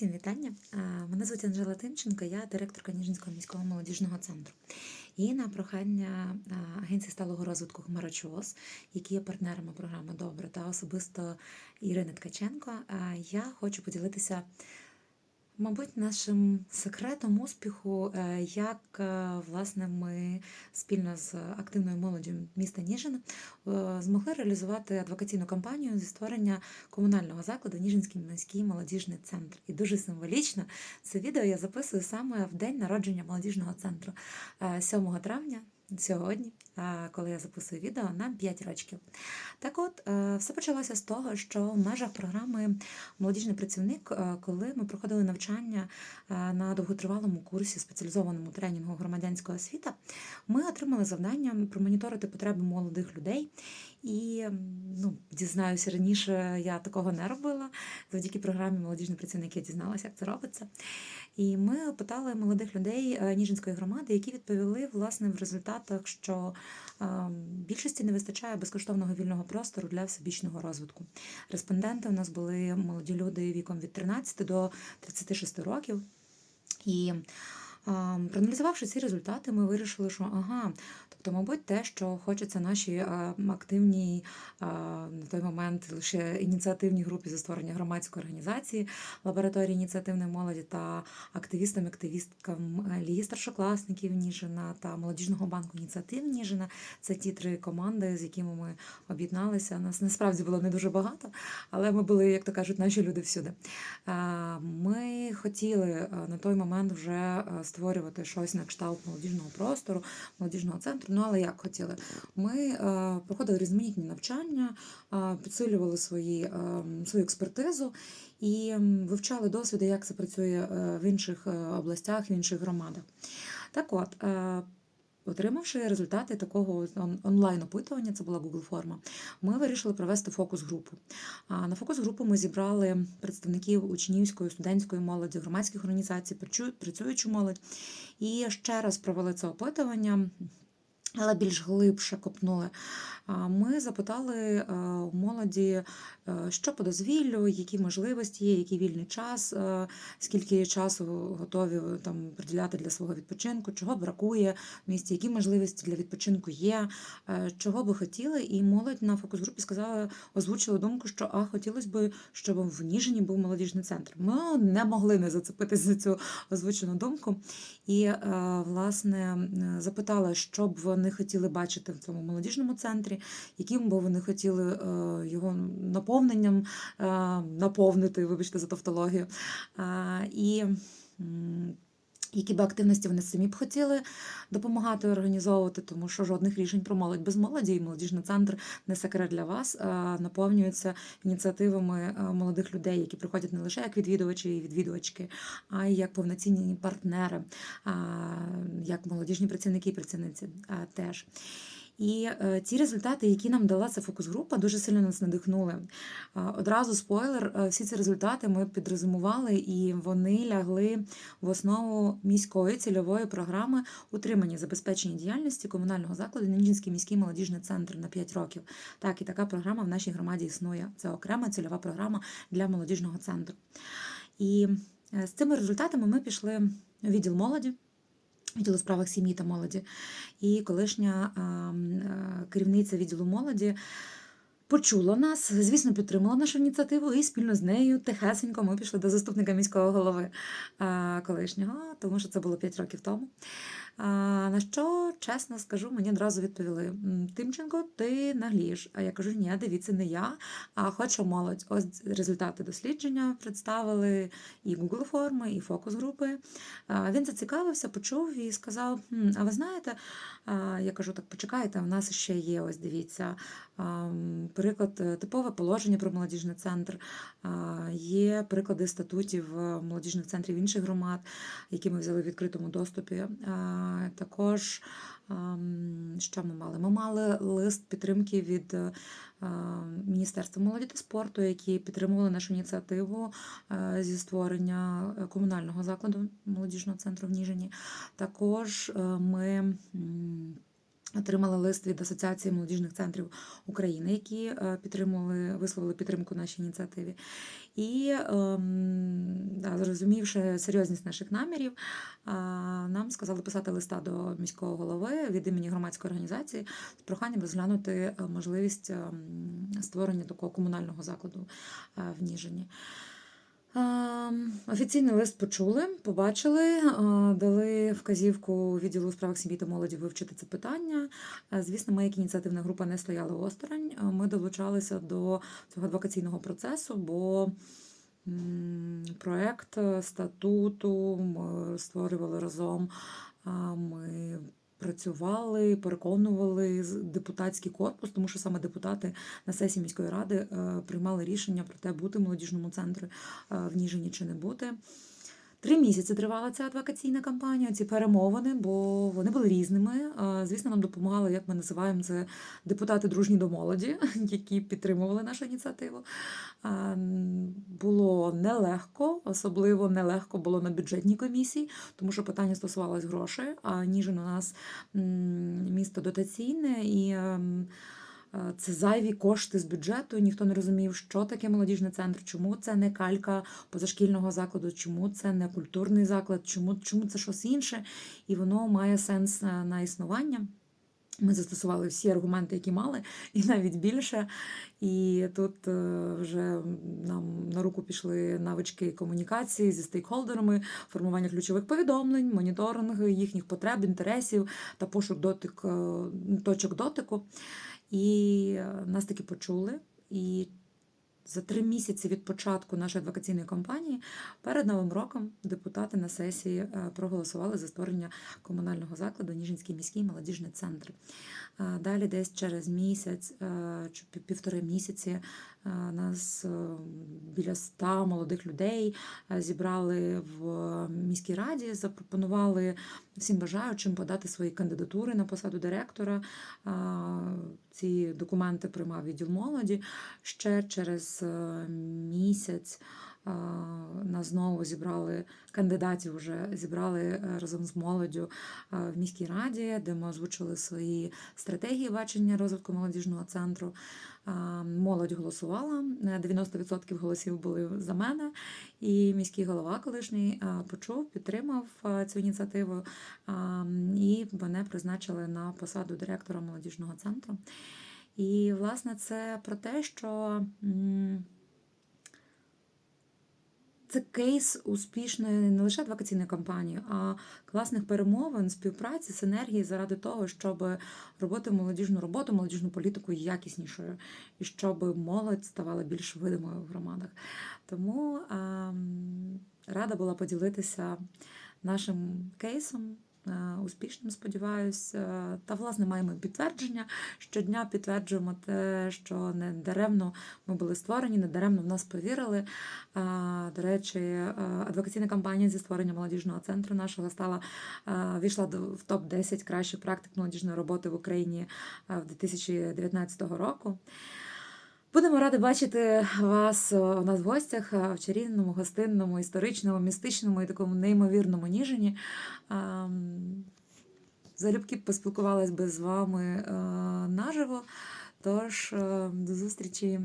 Всім вітання. Мене звуть Анжела Тимченко, я директорка Ніжинського міського молодіжного центру. І на прохання Агенції сталого розвитку Хмарочос, які є партнерами програми Добре, та особисто Ірини Ткаченко, я хочу поділитися, мабуть, нашим секретом успіху, е, як е, власне ми спільно з активною молоддю міста Ніжина е, змогли реалізувати адвокаційну кампанію зі створення комунального закладу Ніжинський міський молодіжний центр. І дуже символічно це відео я записую саме в день народження молодіжного центру е, 7 травня. Сьогодні, коли я записую відео, нам 5 років. Так от, е, все почалося з того, що в межах програми Молодіжний працівник, е, коли ми проходили навчання е, на довготривалому курсі спеціалізованому тренінгу громадянська освіта, ми отримали завдання промоніторити потреби молодих людей. І ну, дізнаюся, раніше я такого не робила. Завдяки програмі Молодіжний працівник я дізналася, як це робиться. І ми опитали молодих людей е, Ніжинської громади, які відповіли власне в результатах, що е, більшості не вистачає безкоштовного вільного простору для всебічного розвитку. Респонденти у нас були молоді люди віком від 13 до 36 років. І проаналізувавши ці результати, ми вирішили, що ага, тобто, мабуть, те, що хочеться нашій активній на той момент лише ініціативній групі за створення громадської організації лабораторії ініціативної молоді та активістам, активісткам е, Ліги старшокласників Ніжина та молодіжного банку ініціатив Ніжина. Це ті три команди, з якими ми об'єдналися. Нас насправді було не дуже багато, але ми були, як то кажуть, наші люди всюди. Ми хотіли е, на той момент вже е, створювати щось на кшталт молодіжного простору, молодіжного центру. Ну але як хотіли? Ми е, проходили різноманітні навчання, е, підсилювали свої, е, свою експертизу і вивчали досвіди, як це працює в інших областях, в інших громадах. Так от. Отримавши результати такого он- онлайн-опитування, це була Google форма, ми вирішили провести фокус-групу. А На фокус-групу ми зібрали представників учнівської, студентської молоді, громадських організацій, працюючу молодь. І ще раз провели це опитування. Але більш глибше копнули. Ми запитали е, у молоді, е, що по дозвіллю, які можливості є, який вільний час, е, скільки часу готові там приділяти для свого відпочинку, чого бракує в місті, які можливості для відпочинку є, е, чого би хотіли. І молодь на фокус-групі сказала, озвучила думку, що а хотілося б, щоб в Ніжині був молодіжний центр. Ми не могли не зацепитися за цю озвучену думку. І е, власне е, запитала, що б вони хотіли бачити в цьому молодіжному центрі, яким би вони хотіли е, його наповненням е, наповнити, вибачте за тавтологію. І м, які б активності вони самі б хотіли допомагати організовувати, тому що жодних рішень про молодь без молоді і молодіжний центр не секрет для вас, наповнюється ініціативами е, молодих людей, які приходять не лише як відвідувачі і відвідувачки, а й як повноцінні партнери, як молодіжні працівники і працівниці теж. І е, ті результати, які нам дала ця фокус-група, дуже сильно нас надихнули. Одразу спойлер, е, всі ці результати ми підрозумували, і вони лягли в основу міської цільової програми утримання забезпечення діяльності комунального закладу Ніжинський міський молодіжний центр на 5 років. Так, і така програма в нашій громаді існує. Це окрема цільова програма для молодіжного центру. І е, з цими результатами ми пішли у відділ молоді. Відділ у справах сім'ї та молоді. І колишня а, м, е, керівниця відділу молоді почула нас, звісно, підтримала нашу ініціативу, і спільно з нею тихесенько ми пішли до заступника міського голови колишнього, тому що це було 5 років тому. На що, чесно скажу, мені одразу відповіли: Тимченко, ти наглієш. А я кажу, ні, дивіться, не я, а хочу молодь. Ось результати дослідження представили і Google форми, і фокус групи. Він зацікавився, почув і сказав: «Хм, А ви знаєте, я кажу, так почекайте, в нас ще є, ось дивіться, приклад, е, типове положення про молодіжний центр, є приклади статутів е, молодіжних центрів інших громад, які ми взяли в відкритому доступі. А, Також що ми мали? Ми мали лист підтримки від е, Міністерства молоді та спорту, які підтримували нашу ініціативу е, зі створення е, комунального закладу молодіжного центру в Ніжині. Також ми. М, Отримали лист від Асоціації молодіжних центрів України, які е, підтримували, висловили підтримку нашій ініціативі. І ем, да, зрозумівши серйозність наших намірів, нам сказали писати листа до міського голови від імені громадської організації з проханням розглянути е, можливість ем, створення такого комунального закладу е, в Ніжині. Офіційний лист почули, побачили, дали вказівку відділу у справах сім'ї та молоді вивчити це питання. Е, Звісно, ми, як ініціативна група, не стояли осторонь. Е, Ми долучалися до цього адвокаційного процесу, бо проект статуту ми створювали разом. Ми працювали, переконували депутатський корпус, тому що саме депутати на сесії міської ради е, приймали рішення про те, бути в молодіжному центрі е, в Ніжині чи не бути. Три місяці тривала ця адвокаційна кампанія, ці перемовини, бо вони були різними. Звісно, нам допомагали, як ми називаємо це, депутати дружні до молоді, які підтримували нашу ініціативу. Було нелегко, особливо нелегко було на бюджетній комісії, тому що питання стосувалось грошей. А Ніжин у нас місто дотаційне і. Е, Це зайві кошти з бюджету. Ніхто не розумів, що таке молодіжний центр, чому це не калька позашкільного закладу, чому це не культурний заклад, чому, чому це щось інше, і воно має сенс на, на існування. Ми застосували всі аргументи, які мали, і навіть більше. І тут е, вже нам на руку пішли навички комунікації зі стейкхолдерами, формування ключових повідомлень, моніторинг їхніх потреб, інтересів та пошук дотик, е, точок дотику. І е, нас таки почули. І за три місяці від початку нашої адвокаційної кампанії перед Новим роком депутати на сесії е, проголосували за створення комунального закладу Ніжинський міський молодіжний центр. Е, Далі, десь через місяць чи пів- півтори місяці, нас е, біля ста молодих людей е, зібрали в міській раді, запропонували всім бажаючим подати свої кандидатури на посаду директора. Е, Ці документи приймав відділ молоді. Ще через е, місяць е, нас знову зібрали кандидатів, вже зібрали е, разом з молоддю е, в міській раді, де ми озвучили свої стратегії бачення розвитку молодіжного центру. Е, Молодь голосувала, е, 90% голосів були за мене, і міський голова колишній е, почув, підтримав е, цю ініціативу, е, і мене призначили на посаду директора молодіжного центру. І, власне, це про те, що це кейс успішної не лише адвокаційної кампанії, а класних перемовин, співпраці, синергії заради того, щоб робити молодіжну роботу, молодіжну політику якіснішою, і щоб молодь ставала більш видимою в громадах. Тому а, рада була поділитися нашим кейсом. Е, Успішним, сподіваюся, Е, та власне маємо підтвердження. Щодня підтверджуємо те, що не даремно ми були створені, не даремно в нас повірили. До речі, е, адвокаційна кампанія зі створення молодіжного центру нашого стала е, війшла в топ 10 кращих практик молодіжної роботи в Україні е, в 2019 року. Будемо раді бачити вас е, у нас в гостях е, в чарівному, гостинному, історичному, містичному і такому неймовірному Ніжині. Ем, Залюбки поспілкувалась би з вами е, наживо. Тож до зустрічі